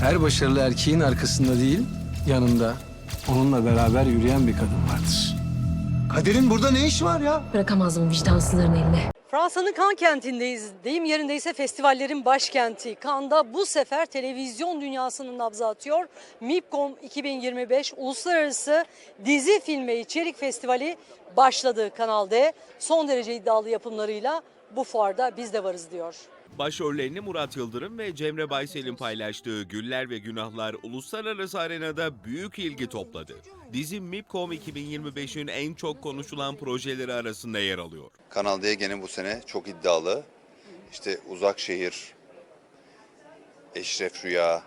Her başarılı erkeğin arkasında değil, yanında onunla beraber yürüyen bir kadın vardır. Kader'in burada ne işi var ya? Bırakamazdım vicdansızların eline. Fransa'nın Cannes kentindeyiz. Deyim yerindeyse festivallerin başkenti. Cannes'da bu sefer televizyon dünyasının nabzı atıyor. MIPCOM 2025 Uluslararası Dizi Film ve İçerik Festivali başladı Kanal D. Son derece iddialı yapımlarıyla bu fuarda biz de varız diyor. Başrollerini Murat Yıldırım ve Cemre Baysel'in paylaştığı Güller ve Günahlar uluslararası arenada büyük ilgi topladı. Dizi MIPCOM 2025'in en çok konuşulan projeleri arasında yer alıyor. Kanal D gene bu sene çok iddialı. İşte Uzak Şehir, Eşref Rüya,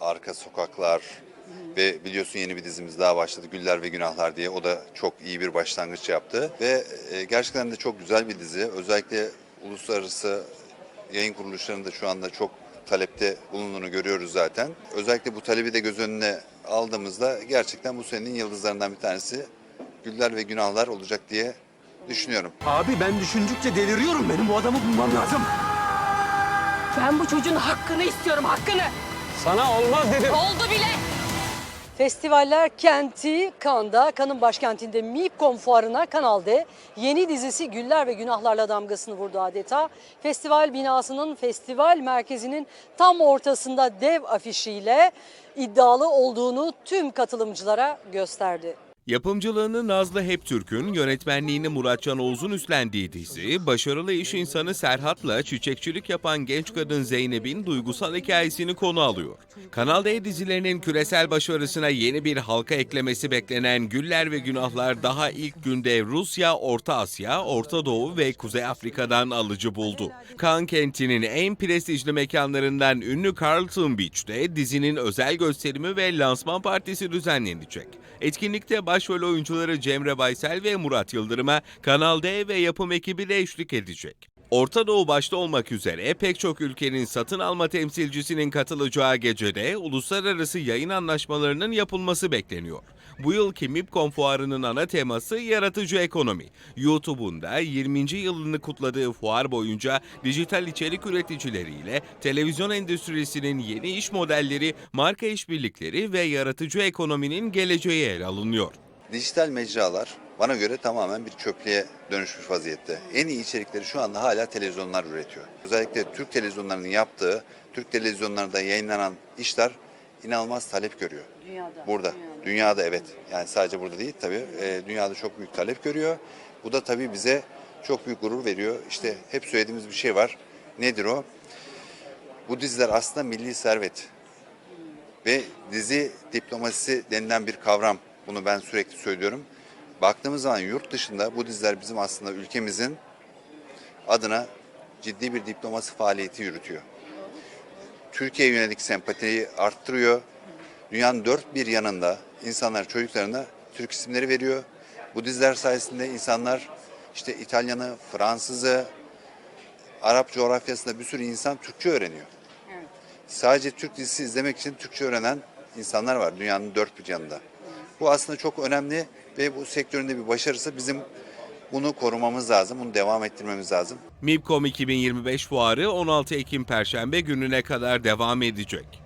Arka Sokaklar ve biliyorsun yeni bir dizimiz daha başladı Güller ve Günahlar diye. O da çok iyi bir başlangıç yaptı ve e, gerçekten de çok güzel bir dizi. Özellikle uluslararası yayın kuruluşlarının da şu anda çok talepte bulunduğunu görüyoruz zaten. Özellikle bu talebi de göz önüne aldığımızda gerçekten bu senenin yıldızlarından bir tanesi Güller ve Günahlar olacak diye düşünüyorum. Abi ben düşündükçe deliriyorum. Benim bu adamı bulmam lazım. Ben bu çocuğun hakkını istiyorum, hakkını. Sana olmaz dedim. Oldu bile. Festivaller kenti Cannes'da, Cannes'ın başkentinde MIPCOM fuarına Kanal D yeni dizisi Güller ve Günahlarla damgasını vurdu adeta. Festival binasının festival merkezinin tam ortasında dev afişiyle iddialı olduğunu tüm katılımcılara gösterdi. Yapımcılığını Nazlı Heptürk'ün, yönetmenliğini Muratcan Oğuz'un üstlendiği dizi, başarılı iş insanı Serhat'la çiçekçilik yapan genç kadın Zeynep'in duygusal hikayesini konu alıyor. Kanal D dizilerinin küresel başarısına yeni bir halka eklemesi beklenen Güller ve Günahlar daha ilk günde Rusya, Orta Asya, Orta Doğu ve Kuzey Afrika'dan alıcı buldu. Cannes kentinin en prestijli mekanlarından ünlü Carlton Beach'te dizinin özel gösterimi ve lansman partisi düzenlenecek. Etkinlikte başrol oyuncuları Cemre Baysel ve Murat Yıldırım'a Kanal D ve yapım ekibi de eşlik edecek. Orta Doğu başta olmak üzere pek çok ülkenin satın alma temsilcisinin katılacağı gecede uluslararası yayın anlaşmalarının yapılması bekleniyor. Bu yılki MIPCOM fuarının ana teması yaratıcı ekonomi. YouTube'un da 20. yılını kutladığı fuar boyunca dijital içerik üreticileriyle televizyon endüstrisinin yeni iş modelleri, marka işbirlikleri ve yaratıcı ekonominin geleceği ele alınıyor. Dijital mecralar bana göre tamamen bir çöplüğe dönüşmüş vaziyette. En iyi içerikleri şu anda hala televizyonlar üretiyor. Özellikle Türk televizyonlarının yaptığı, Türk televizyonlarında yayınlanan işler inanılmaz talep görüyor. Dünyada. Burada. Dünyada, evet. Yani sadece burada değil tabii. Ee, dünyada çok büyük talep görüyor. Bu da tabii bize çok büyük gurur veriyor. İşte hep söylediğimiz bir şey var. Nedir o? Bu diziler aslında milli servet. Ve dizi diplomasisi denilen bir kavram. Bunu ben sürekli söylüyorum. Baktığımız zaman yurt dışında bu diziler bizim aslında ülkemizin adına ciddi bir diplomasi faaliyeti yürütüyor. Türkiye'ye yönelik sempatiyi arttırıyor. Dünyanın dört bir yanında insanlar çocuklarına Türk isimleri veriyor. Bu diziler sayesinde insanlar işte İtalyanı, Fransızı, Arap coğrafyasında bir sürü insan Türkçe öğreniyor. Sadece Türk dizisi izlemek için Türkçe öğrenen insanlar var dünyanın dört bir yanında. Bu aslında çok önemli ve bu sektöründe bir başarısı bizim bunu korumamız lazım, bunu devam ettirmemiz lazım. MIPCOM 2025 fuarı 16 Ekim Perşembe gününe kadar devam edecek.